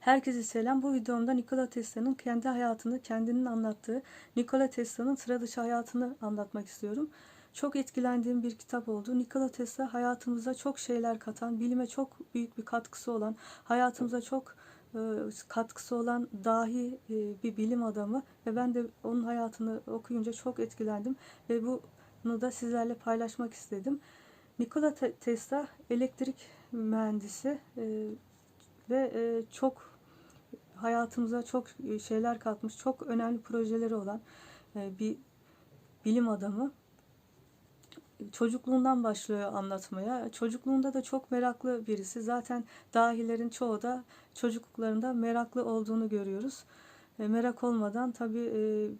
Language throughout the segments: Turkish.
Herkese selam. Bu videomda Nikola Tesla'nın kendi hayatını, kendinin anlattığı Nikola Tesla'nın sıra dışı hayatını anlatmak istiyorum. Çok etkilendiğim bir kitap oldu. Nikola Tesla hayatımıza çok şeyler katan, bilime çok büyük bir katkısı olan, hayatımıza çok e, katkısı olan dahi e, bir bilim adamı ve ben de onun hayatını okuyunca çok etkilendim ve bunu da sizlerle paylaşmak istedim. Nikola Te- Tesla elektrik mühendisi e, ve çok hayatımıza çok e, şeyler katmış, çok önemli projeleri olan e, bir bilim adamı. Çocukluğundan başlıyor anlatmaya. Çocukluğunda da çok meraklı birisi. Zaten dahilerin çoğu da çocukluklarında meraklı olduğunu görüyoruz. E, merak olmadan tabii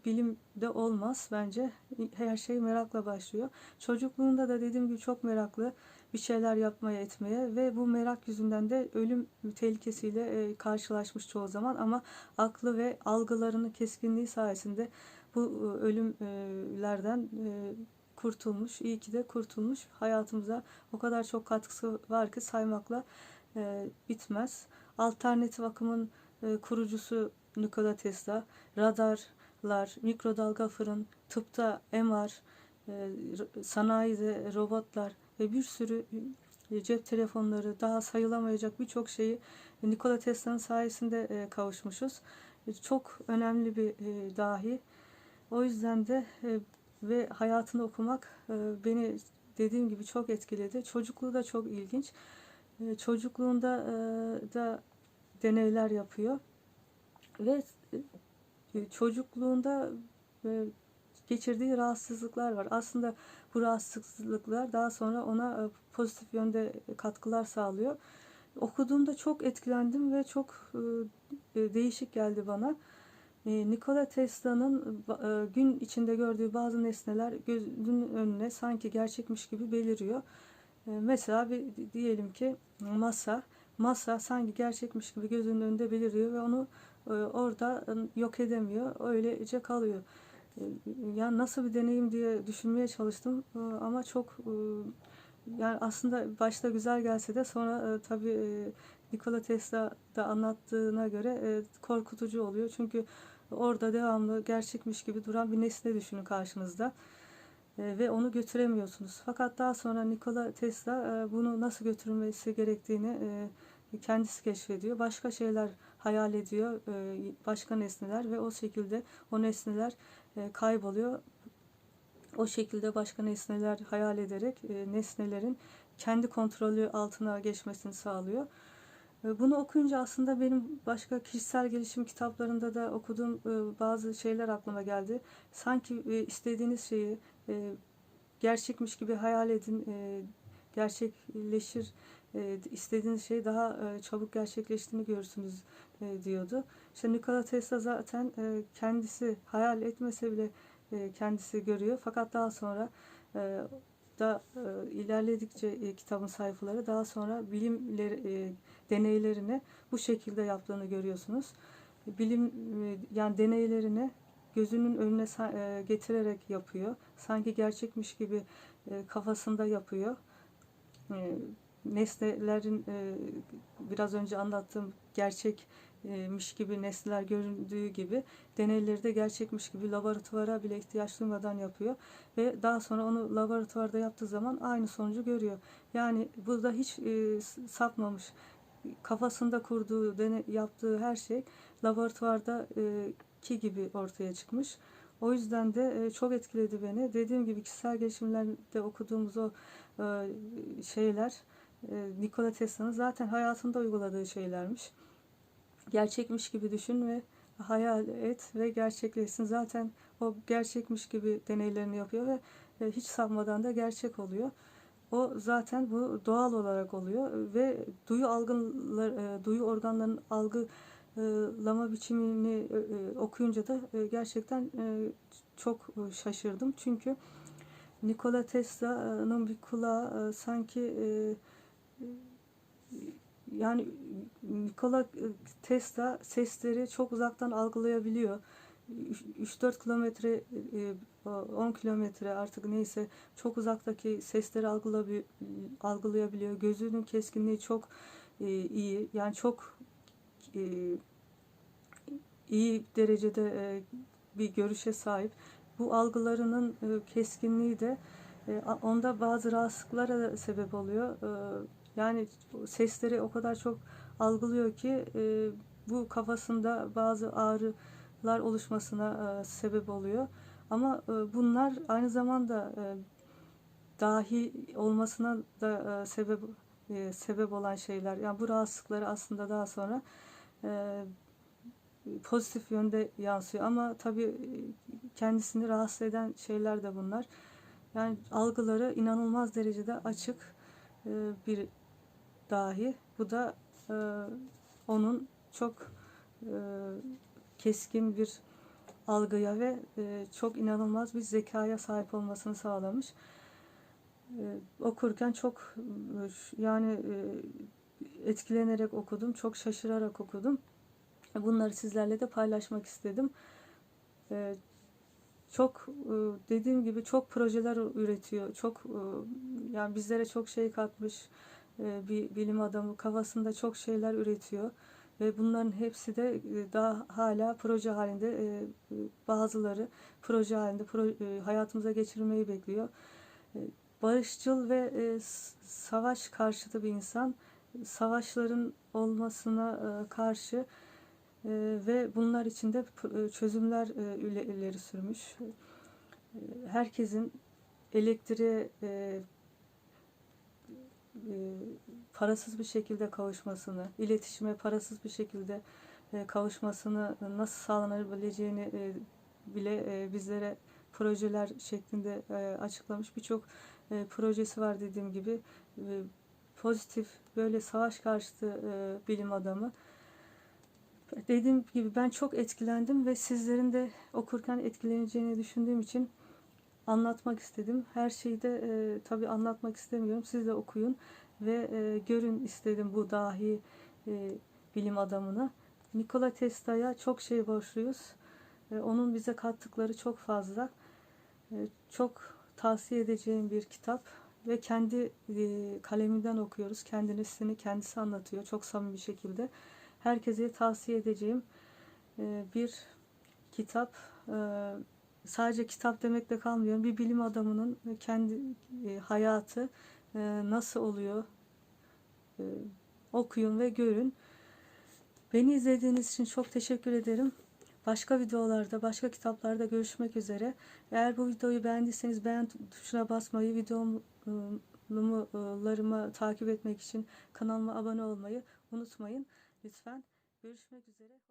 bilim de olmaz bence. Her şey merakla başlıyor. Çocukluğunda da dediğim gibi çok meraklı bir şeyler yapmaya etmeye ve bu merak yüzünden de ölüm tehlikesiyle e, karşılaşmış çoğu zaman ama aklı ve algılarının keskinliği sayesinde bu e, ölümlerden e, kurtulmuş. İyi ki de kurtulmuş. Hayatımıza o kadar çok katkısı var ki saymakla bitmez. Alternatif akımın kurucusu Nikola Tesla, radarlar, mikrodalga fırın, tıpta MR, sanayide robotlar ve bir sürü e, cep telefonları daha sayılamayacak birçok şeyi Nikola Tesla'nın sayesinde e, kavuşmuşuz. E, Çok önemli bir e, dahi. O yüzden de e, ve hayatını okumak e, beni dediğim gibi çok etkiledi. Çocukluğu da çok ilginç. E, Çocukluğunda e, da deneyler yapıyor ve e, çocukluğunda e, geçirdiği rahatsızlıklar var. Aslında bu rahatsızlıklar daha sonra ona e, pozitif yönde katkılar sağlıyor. Okuduğumda çok etkilendim ve çok e, e, değişik geldi bana. Nikola Tesla'nın gün içinde gördüğü bazı nesneler gözünün önüne sanki gerçekmiş gibi beliriyor. Mesela bir diyelim ki masa, masa sanki gerçekmiş gibi gözünün önünde beliriyor ve onu orada e, yok edemiyor. Öylece kalıyor. Yani nasıl bir deneyim diye düşünmeye çalıştım E, ama çok e, yani aslında başta güzel gelse de sonra e, tabii Nikola Tesla da anlattığına göre korkutucu oluyor. Çünkü orada devamlı gerçekmiş gibi duran bir nesne düşünün karşınızda ve onu götüremiyorsunuz. Fakat daha sonra Nikola Tesla bunu nasıl götürülmesi gerektiğini kendisi keşfediyor. Başka şeyler hayal ediyor, e, başka nesneler ve o şekilde o nesneler e, kayboluyor. O şekilde başka nesneler hayal ederek e, nesnelerin kendi kontrolü altına geçmesini sağlıyor. Bunu okuyunca aslında benim başka kişisel gelişim kitaplarında da okuduğum bazı şeyler aklıma geldi. Sanki istediğiniz şeyi gerçekmiş gibi hayal edin, gerçekleşir, e, istediğiniz şey daha e, çabuk gerçekleştiğini görürsünüz e, diyordu. İşte Nikola Tesla zaten e, kendisi hayal etmese bile e, kendisi görüyor. Fakat daha sonra e, da e, ilerledikçe e, kitabın sayfaları daha sonra bilimleri e, deneylerini bu şekilde yaptığını görüyorsunuz. Bilim e, yani deneylerini gözünün önüne e, getirerek yapıyor. Sanki gerçekmiş gibi e, kafasında yapıyor. E, nesnelerin e, biraz önce anlattığım gerçekmiş gibi nesneler göründüğü gibi deneyleri de gerçekmiş gibi laboratuvara bile ihtiyaç duymadan yapıyor ve daha sonra onu laboratuvarda yaptığı zaman aynı sonucu görüyor. Yani burada hiç e, sapmamış. Kafasında kurduğu, dene, yaptığı her şey laboratuvarda e, ki gibi ortaya çıkmış. O yüzden de e, çok etkiledi beni. Dediğim gibi kişisel gelişimlerde okuduğumuz o e, şeyler Nikola Tesla'nın zaten hayatında uyguladığı şeylermiş. Gerçekmiş gibi düşün ve hayal et ve gerçekleşsin. Zaten o gerçekmiş gibi deneylerini yapıyor ve e, hiç sapmadan da gerçek oluyor. O zaten bu doğal olarak oluyor ve duyu algılar, e, duyu organlarının algılama biçimini e, okuyunca da gerçekten çok şaşırdım. Çünkü Nikola Tesla'nın bir kulağı sanki yani Nikola Tesla sesleri çok uzaktan algılayabiliyor. 3-4 kilometre, e, 10 kilometre artık neyse çok uzaktaki sesleri algılayabiliyor. Gözünün keskinliği çok e, iyi. Yani çok e, iyi derecede e, bir görüşe sahip. Bu algılarının e, keskinliği de e, onda bazı rahatsızlıklara sebep oluyor. Yani sesleri o kadar çok algılıyor ki e, bu kafasında bazı ağrılar oluşmasına e, sebep oluyor. Ama e, bunlar aynı zamanda e, dahi olmasına da e, sebep e, sebep olan şeyler. Yani bu rahatsızlıkları aslında daha sonra e, pozitif yönde yansıyor ama tabii e, kendisini rahatsız eden şeyler de bunlar. Yani algıları inanılmaz derecede açık e, bir dahi. Bu da e, onun çok e, keskin bir algıya ve e, çok inanılmaz bir zekaya sahip olmasını sağlamış. E, okurken çok yani e, etkilenerek okudum, çok şaşırarak okudum. Bunları sizlerle de paylaşmak istedim. E, çok e, dediğim gibi çok projeler üretiyor. Çok e, yani bizlere çok şey katmış bir bilim adamı. Kafasında çok şeyler üretiyor ve bunların hepsi de e, daha hala proje halinde e, e, bazıları proje halinde hayatımıza geçirmeyi bekliyor. Barışçıl ve savaş karşıtı bir insan. Savaşların olmasına karşı ve bunlar için de çözümler ile- ileri sürmüş. Herkesin elektriğe parasız bir şekilde kavuşmasını, iletişime parasız bir şekilde e, kavuşmasını nasıl sağlanabileceğini e, bile e, bizlere projeler şeklinde e, açıklamış. Birçok e, projesi var dediğim gibi. E, Pozitif böyle savaş karşıtı e, bilim adamı. Dediğim gibi ben çok etkilendim ve sizlerin de okurken etkileneceğini düşündüğüm için anlatmak istedim. Her şeyi de e, tabii anlatmak istemiyorum. Siz de okuyun ve e, görün istedim bu dahi e, bilim adamını. Nikola Tesla'ya çok şey borçluyuz. E, onun bize kattıkları çok fazla. E, çok tavsiye edeceğim bir kitap ve kendi e, kaleminden okuyoruz. Kendisini kendisi anlatıyor çok samimi bir şekilde. Herkese tavsiye edeceğim e, bir kitap. E, sadece kitap demekle kalmıyor. Bir bilim adamının kendi e, hayatı e, nasıl oluyor e, okuyun ve görün. Beni izlediğiniz için çok teşekkür ederim. Başka videolarda, başka kitaplarda görüşmek üzere. Eğer bu videoyu beğendiyseniz beğen tuşuna basmayı, videolarımı takip etmek için kanalıma abone olmayı unutmayın. Lütfen görüşmek üzere.